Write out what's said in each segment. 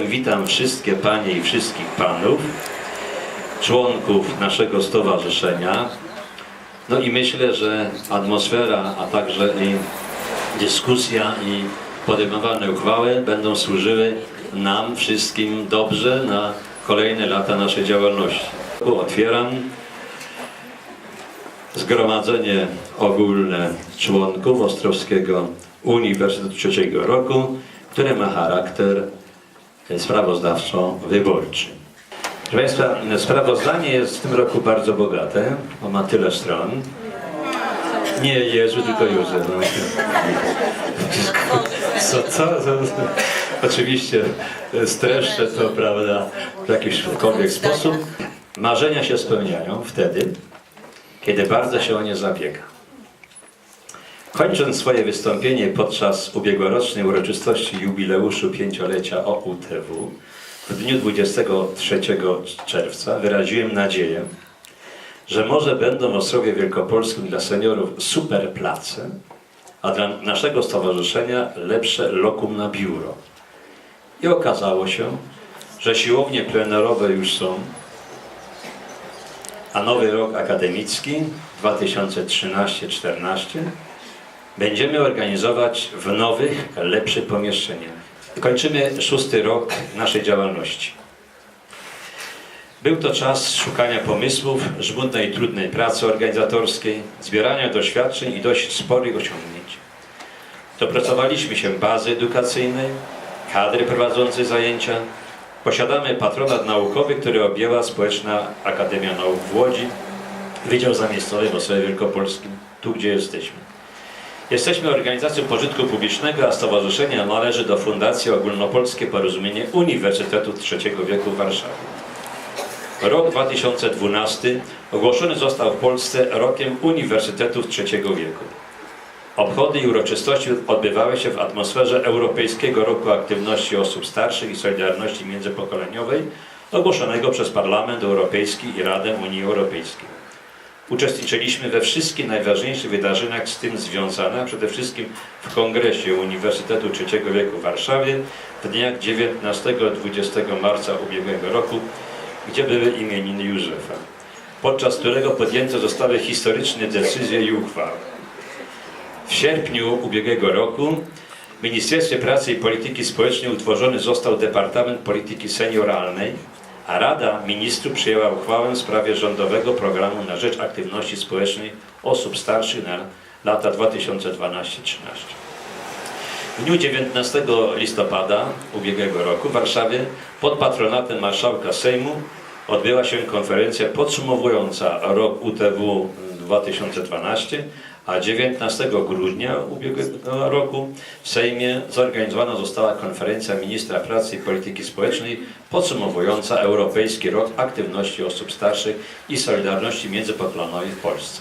Witam wszystkie panie i wszystkich panów, członków naszego stowarzyszenia. No i myślę, że atmosfera, a także i dyskusja i podejmowane uchwały będą służyły nam wszystkim dobrze na kolejne lata naszej działalności. Otwieram Zgromadzenie Ogólne Członków Ostrowskiego Uniwersytetu Trzeciego Roku, które ma charakter sprawozdawczo-wyborczy. Proszę Państwa, sprawozdanie jest w tym roku bardzo bogate, bo ma tyle stron. Nie Jezu, tylko Józef. No. Co, co? Oczywiście streszczę to, prawda, w jakikolwiek sposób. Marzenia się spełniają wtedy, kiedy bardzo się o nie zabiega. Kończąc swoje wystąpienie podczas ubiegłorocznej uroczystości jubileuszu pięciolecia OUTW w dniu 23 czerwca wyraziłem nadzieję, że może będą w Ostrowie Wielkopolskim dla seniorów super place, a dla naszego stowarzyszenia lepsze lokum na biuro. I okazało się, że siłownie plenerowe już są, a nowy rok akademicki 2013-14 będziemy organizować w nowych, lepszych pomieszczeniach. Kończymy szósty rok naszej działalności. Był to czas szukania pomysłów, żmudnej i trudnej pracy organizatorskiej, zbierania doświadczeń i dość sporych osiągnięć. Dopracowaliśmy się bazy edukacyjnej, kadry prowadzącej zajęcia, Posiadamy patronat naukowy, który objęła Społeczna Akademia Nauk w Łodzi, Wydział Zamiejscowy w Ostrowie Wielkopolskim, tu gdzie jesteśmy. Jesteśmy organizacją pożytku publicznego, a stowarzyszenie należy do Fundacji Ogólnopolskie Porozumienie Uniwersytetu III wieku w Warszawie. Rok 2012 ogłoszony został w Polsce rokiem Uniwersytetów III wieku. Obchody i uroczystości odbywały się w atmosferze Europejskiego Roku Aktywności Osób Starszych i Solidarności Międzypokoleniowej ogłoszonego przez Parlament Europejski i Radę Unii Europejskiej. Uczestniczyliśmy we wszystkich najważniejszych wydarzeniach z tym związanych, przede wszystkim w Kongresie Uniwersytetu III wieku w Warszawie w dniach 19-20 marca ubiegłego roku, gdzie były imieniny Józefa, podczas którego podjęte zostały historyczne decyzje i uchwały. W sierpniu ubiegłego roku w Ministerstwie Pracy i Polityki Społecznej utworzony został Departament Polityki Senioralnej, a Rada Ministrów przyjęła uchwałę w sprawie rządowego programu na rzecz aktywności społecznej osób starszych na lata 2012-2013. W dniu 19 listopada ubiegłego roku w Warszawie pod patronatem marszałka Sejmu odbyła się konferencja podsumowująca rok UTW 2012, a 19 grudnia ubiegłego roku w Sejmie zorganizowana została konferencja ministra pracy i polityki społecznej podsumowująca Europejski Rok Aktywności Osób Starszych i Solidarności Międzypokoleniowej w Polsce.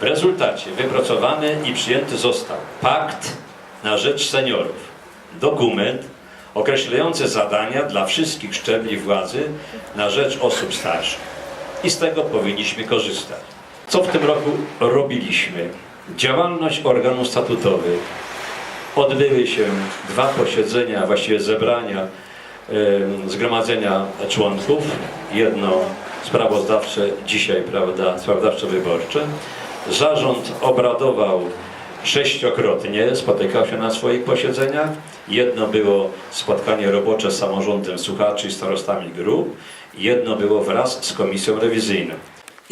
W rezultacie wypracowany i przyjęty został Pakt na rzecz seniorów, dokument określający zadania dla wszystkich szczebli władzy na rzecz osób starszych. I z tego powinniśmy korzystać. Co w tym roku robiliśmy? Działalność organów statutowych. Odbyły się dwa posiedzenia, właściwie zebrania zgromadzenia członków. Jedno sprawozdawcze dzisiaj, prawda, sprawozdawcze-wyborcze. Zarząd obradował sześciokrotnie, spotykał się na swoich posiedzeniach. Jedno było spotkanie robocze z samorządem słuchaczy i starostami grup. Jedno było wraz z komisją rewizyjną.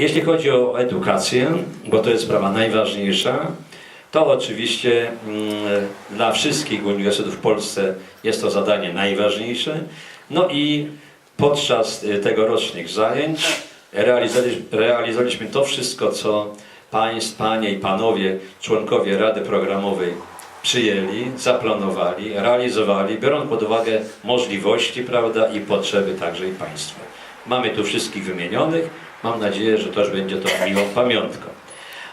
Jeśli chodzi o edukację, bo to jest sprawa najważniejsza, to oczywiście mm, dla wszystkich uniwersytetów w Polsce jest to zadanie najważniejsze. No i podczas y, tegorocznych zajęć realizowaliśmy, to wszystko, co Państw, Panie i Panowie, członkowie Rady Programowej przyjęli, zaplanowali, realizowali, biorąc pod uwagę możliwości prawda, i potrzeby także i Państwa. Mamy tu wszystkich wymienionych. Mam nadzieję, że też będzie to miłą pamiątką.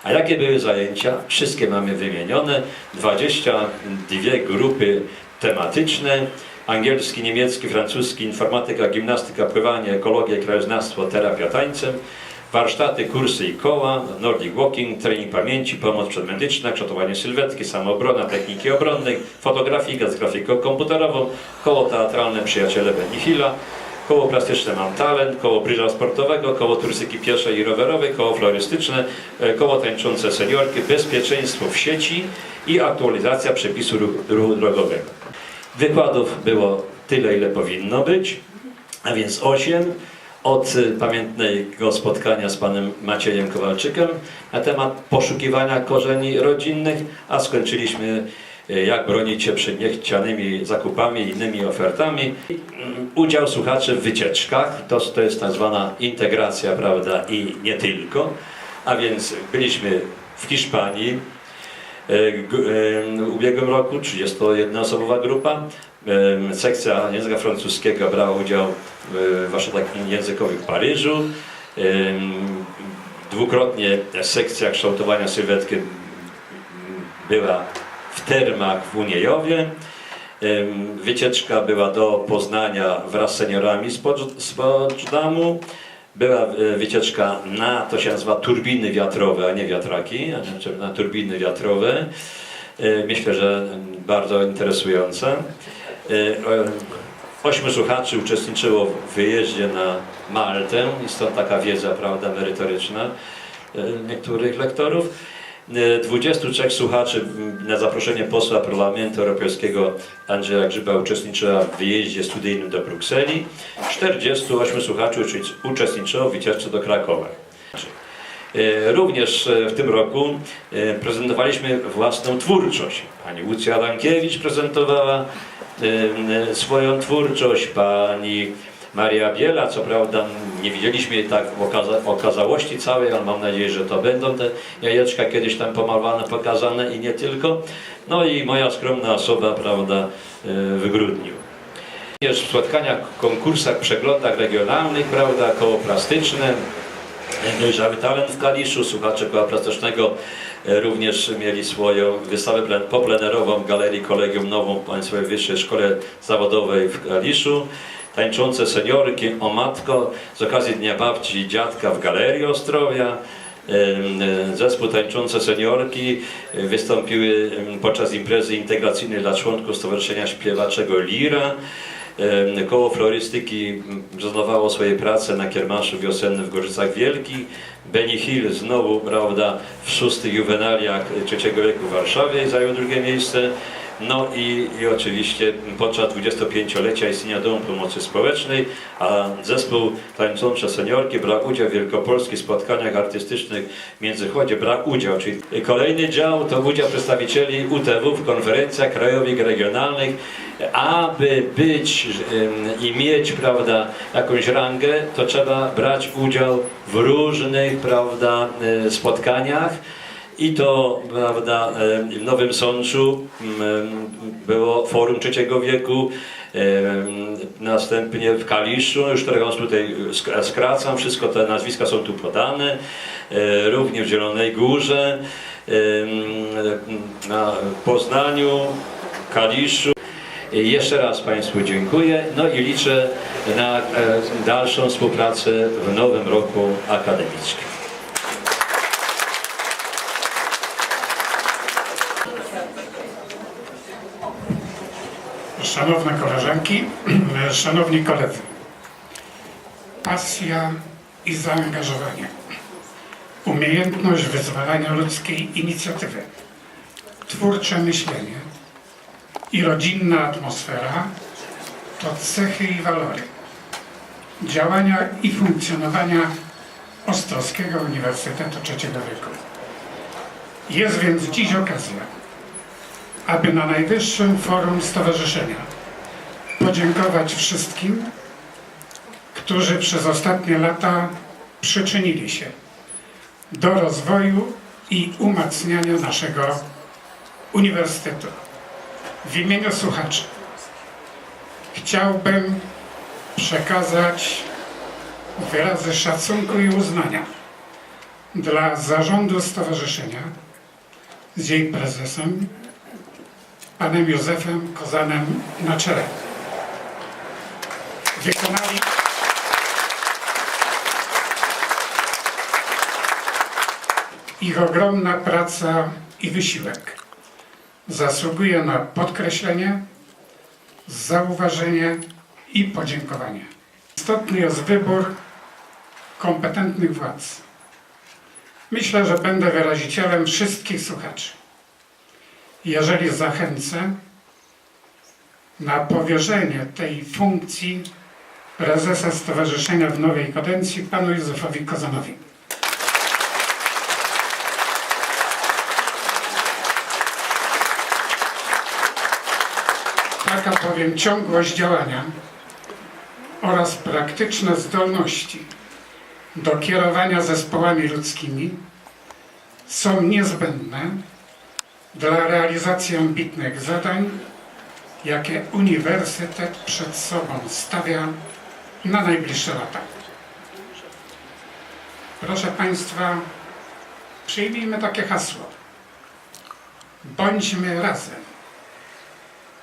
A jakie były zajęcia? Wszystkie mamy wymienione. 22 grupy tematyczne. Angielski, niemiecki, francuski, informatyka, gimnastyka, pływanie, ekologia, krajoznawstwo, terapia tańcem. warsztaty, kursy i koła, Nordic Walking, trening pamięci, pomoc przedmedyczna, kształtowanie sylwetki, samoobrona, techniki obronnej, fotografii z grafiką komputerową, koło teatralne Przyjaciele Benny Hilla, koło plastyczne Mam Talent, koło bryża sportowego, koło turystyki pieszej i rowerowej, koło florystyczne, e, koło tańczące seniorki, bezpieczeństwo w sieci i aktualizacja przepisu ruchu, drogowego. Wykładów było tyle, ile powinno być, a więc 8 od pamiętnego spotkania z panem Maciejem Kowalczykiem na temat poszukiwania korzeni rodzinnych, a skończyliśmy jak bronić się przed niechcianymi zakupami i innymi ofertami. Udział słuchaczy w wycieczkach, to, to jest tak zwana integracja, prawda, i nie tylko. A więc byliśmy w Hiszpanii, E, e, W ubiegłym roku 31-osobowa grupa. e, Sekcja języka francuskiego brała udział w warsztatach językowych w Paryżu. E, Dwukrotnie sekcja kształtowania sylwetki była w Termach w Uniejowie. Wycieczka była do Poznania wraz z seniorami z Pocz- z Poczdamу. Była e, wycieczka na, to się nazywa turbiny wiatrowe, a nie wiatraki, na turbiny wiatrowe. E, Myślę, że bardzo interesujące. E, Ośmiu słuchaczy uczestniczyło w wyjeździe na Maltę i stąd taka wiedza, prawda, merytoryczna niektórych lektorów. E, 23 słuchaczy m, na zaproszenie posła Parlamentu Europejskiego Andrzeja Grzyba uczestniczyła w wyjeździe studyjnym do Brukseli. 48 słuchaczy uczestniczyło w wycieczce do Krakowa. E, Również e, w tym roku e, prezentowaliśmy własną twórczość. Pani Łucja Adankiewicz prezentowała e, e, swoją twórczość, pani Maria Biela, co prawda nie widzieliśmy jej tak okaza okazałości całej, ale mam nadzieję, że to będą te jajeczka kiedyś tam pomalowane, pokazane i nie tylko. No i moja skromna osoba, prawda, e, w grudniu. Również w spotkaniach, konkursach, przeglądach regionalnych, prawda, koło plastyczne, Dojrzały Talent w Kaliszu, słuchacze koła plastycznego e, również mieli swoją wystawę plen- poplenerową w Galerii Kolegium Nową w Państwowej Wyższej Szkole Zawodowej w Kaliszu. Tańczące seniorki o matko z okazji Dnia Babci i Dziadka w Galerii Ostrowia. Zespół Tańczące Seniorki e, wystąpiły podczas imprezy integracyjnej dla członków Stowarzyszenia Śpiewaczego Lira. Koło Florystyki m, wznowało swoje prace na kiermaszu wiosennym w Gorzycach Wielkich. Benny Hill znowu, prawda, w szóstych juwenaliach III wieku w Warszawie zajął drugie miejsce. No i, i oczywiście podczas 25-lecia istnienia Domu Pomocy Społecznej, a zespół Tańczące Seniorki brał udział w wielkopolskich spotkaniach artystycznych w Międzychodzie, brał udział, czyli kolejny dział to udział przedstawicieli UTW w konferencjach krajowych, regionalnych, aby być i mieć, prawda, jakąś rangę, to trzeba brać udział w różnych, prawda, e, spotkaniach. I to, prawda, w Nowym Sączu było forum trzeciego wieku, następnie w Kaliszu, już teraz tutaj sk- skracam, wszystko te nazwiska są tu podane, e, również w Zielonej Górze, na Poznaniu, Kaliszu. Jeszcze raz Państwu dziękuję, no i liczę na e, dalszą współpracę w nowym roku akademickim. Szanowne koleżanki, szanowni koledzy. Pasja i zaangażowanie. Umiejętność wyzwalania ludzkiej inicjatywy. Twórcze myślenie i rodzinna atmosfera to cechy i walory działania i funkcjonowania Ostrowskiego Uniwersytetu III wieku. Jest więc dziś okazja, aby na najwyższym forum stowarzyszenia podziękować wszystkim, którzy przez ostatnie lata przyczynili się do rozwoju i umacniania naszego uniwersytetu. W imieniu słuchaczy chciałbym przekazać wyrazy szacunku i uznania dla zarządu stowarzyszenia z jej prezesem, panem Józefem Kozanem na czele. Wykonali, Ich ogromna praca i wysiłek zasługuje na podkreślenie, zauważenie i podziękowanie. Istotny jest wybór kompetentnych władz. Myślę, że będę wyrazicielem wszystkich słuchaczy. Jeżeli zachęcę na powierzenie tej funkcji prezesa Stowarzyszenia w nowej kadencji panu Józefowi Kozanowi. Taka powiem ciągłość działania oraz praktyczne zdolności do kierowania zespołami ludzkimi są niezbędne dla realizacji ambitnych zadań, jakie uniwersytet przed sobą stawia na najbliższe lata. Proszę Państwa, przyjmijmy takie hasło. Bądźmy razem.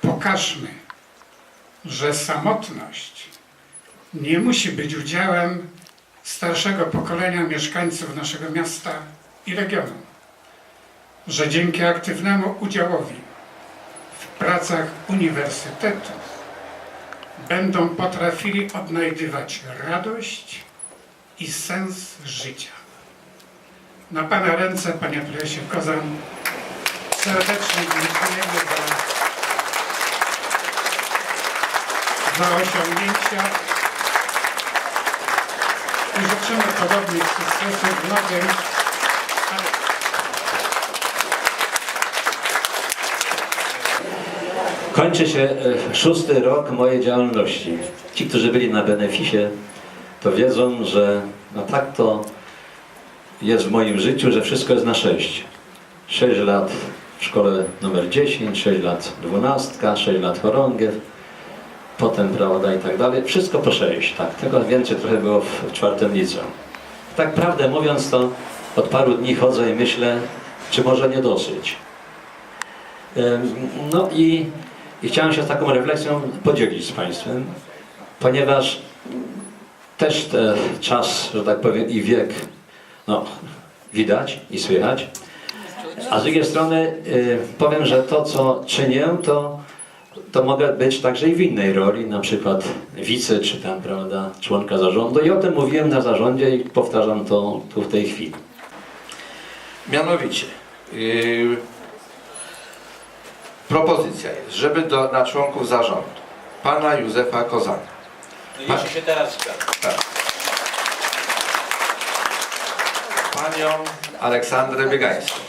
Pokażmy, że samotność nie musi być udziałem starszego pokolenia mieszkańców naszego miasta i regionu. Że dzięki aktywnemu udziałowi w pracach uniwersytetu będą potrafili odnajdywać radość i sens życia. Na Pana ręce, Panie Prezesie Kozan, serdecznie dziękujemy za, za osiągnięcia i życzymy podobnych sukcesów w nowym, ale Kończy się e, szósty rok mojej działalności. Ci, którzy byli na beneficie, to wiedzą, że no tak to jest w moim życiu, że wszystko jest na sześć. Sześć lat w szkole numer 10, sześć lat dwunastka, sześć lat chorągiew, potem prawda i tak dalej. Wszystko po sześć, tak. Tego więcej trochę było w, czwartym liceum. Tak prawdę mówiąc, to od paru dni chodzę i myślę, czy może nie dosyć. No i, i chciałem się z taką refleksją podzielić z Państwem, ponieważ też ten czas, że tak powiem, i wiek, no, widać i słychać. A z drugiej strony y, powiem, że to, co czynię, to, to mogę być także i w innej roli, na przykład wice, czy tam, prawda, członka zarządu. I o tym mówiłem na zarządzie i powtarzam to tu w tej chwili. Mianowicie, yy, propozycja jest, żeby do, na członków zarządu pana Józefa Kozana, jeśli się teraz zgadza. panią Aleksandrę Biegańską,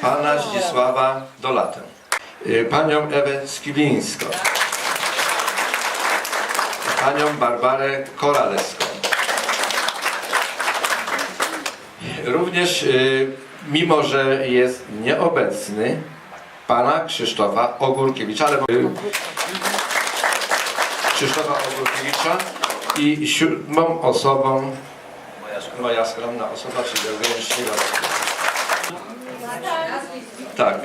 pana Zdzisława Dolatę, yy, panią Ewę Skiblińską, panią Barbarę Koralewską. Również, y, mimo że jest nieobecny, pana Krzysztofa Ogórkiewicza, ale Krzysztofa Ogórkiewicza i siódmą osobą moja skromna osoba, czyli Eugeniusz. Tak,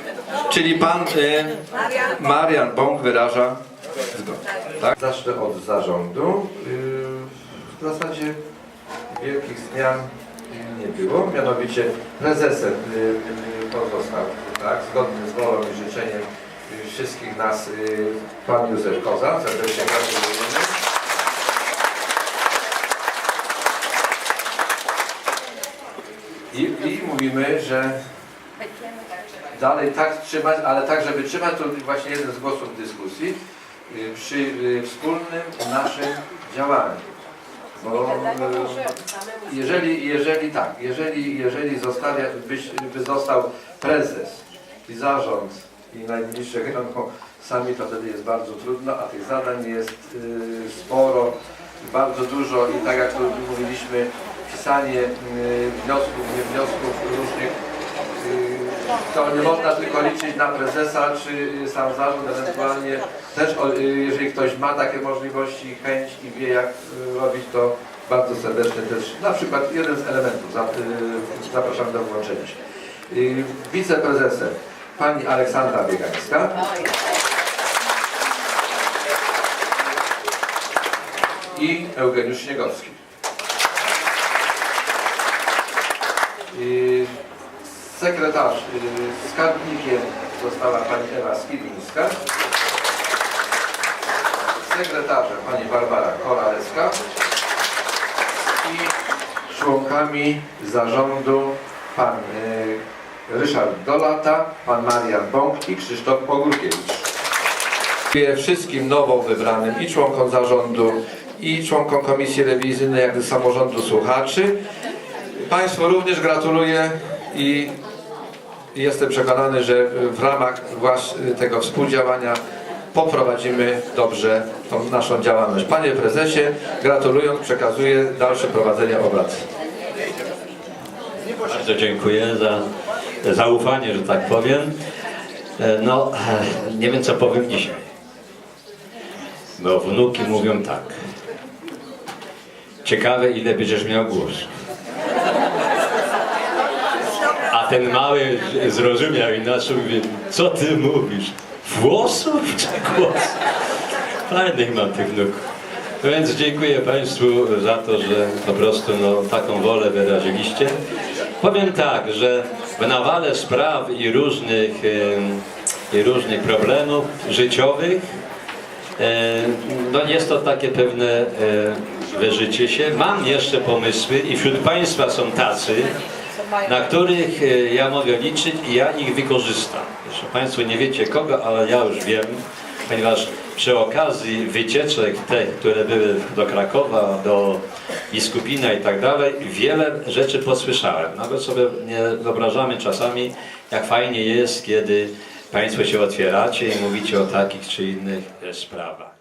czyli pan y, Marian Bąk wyraża zgodę. Tak? Zacznę od zarządu. Y, w zasadzie wielkich zmian nie było, mianowicie prezesem y, y, pozostał, tak, zgodnie z wolą i życzeniem y, wszystkich nas pan Józef Koza, serdecznie gratulujemy. I, I mówimy, że dalej tak trzymać, ale tak, żeby trzymać, to właśnie jeden z głosów dyskusji, przy wspólnym naszym działaniu. Bo y, jeżeli, jeżeli tak, jeżeli, jeżeli zostawia, byś, by został prezes i zarząd i najbliższe grono sami, to wtedy jest bardzo trudno, a tych zadań jest y, sporo, bardzo dużo i tak jak tu mówiliśmy, pisanie y, wniosków, nie wniosków różnych, to nie można tylko liczyć na prezesa czy sam zarząd, ewentualnie też y, jeżeli ktoś ma takie możliwości, chęć i wie jak y, robić, to bardzo serdecznie też, na przykład jeden z elementów, y, zapraszam do włączenia się. Wiceprezesem pani Aleksandra Biegańska. I Eugeniusz Śniegowski. Sekretarz, y, skarbnikiem została pani Ewa Skidlińska. Sekretarzem pani Barbara Koralewska. I członkami zarządu pan y, Ryszard Dolata, pan Marian Bąk i Krzysztof Pogórkiewicz. Dziękuję wszystkim nowo wybranym i członkom zarządu, i członkom komisji rewizyjnej, jak i samorządu słuchaczy. Państwu również gratuluję i jestem przekonany, że w ramach tego współdziałania poprowadzimy dobrze tą naszą działalność. Panie prezesie, gratulując, przekazuję dalsze prowadzenie obrad. Bardzo dziękuję za zaufanie, że tak powiem. E, No, nie wiem co powiem dzisiaj. Bo wnuki mówią tak. Ciekawe ile będziesz miał głosów. A ten mały zrozumiał inaczej, mówi, co ty mówisz? Włosów czy głosów? Fajnych mam tych wnuków. No Więc dziękuję Państwu za to, że po prostu no, taką wolę wyraziliście. Powiem tak, że w nawale spraw i różnych, i różnych problemów życiowych no jest to takie pewne wyżycie się. Mam jeszcze pomysły i wśród Państwa są tacy, na których e, ja mogę liczyć i ja ich wykorzystam. Jeszcze Państwo nie wiecie kogo, ale ja już wiem, ponieważ przy okazji wycieczek tych, które były do Krakowa, do Biskupina i tak dalej, wiele rzeczy posłyszałem. Nawet sobie nie wyobrażamy czasami, jak fajnie jest, kiedy Państwo się otwieracie i mówicie o takich czy innych e, sprawach.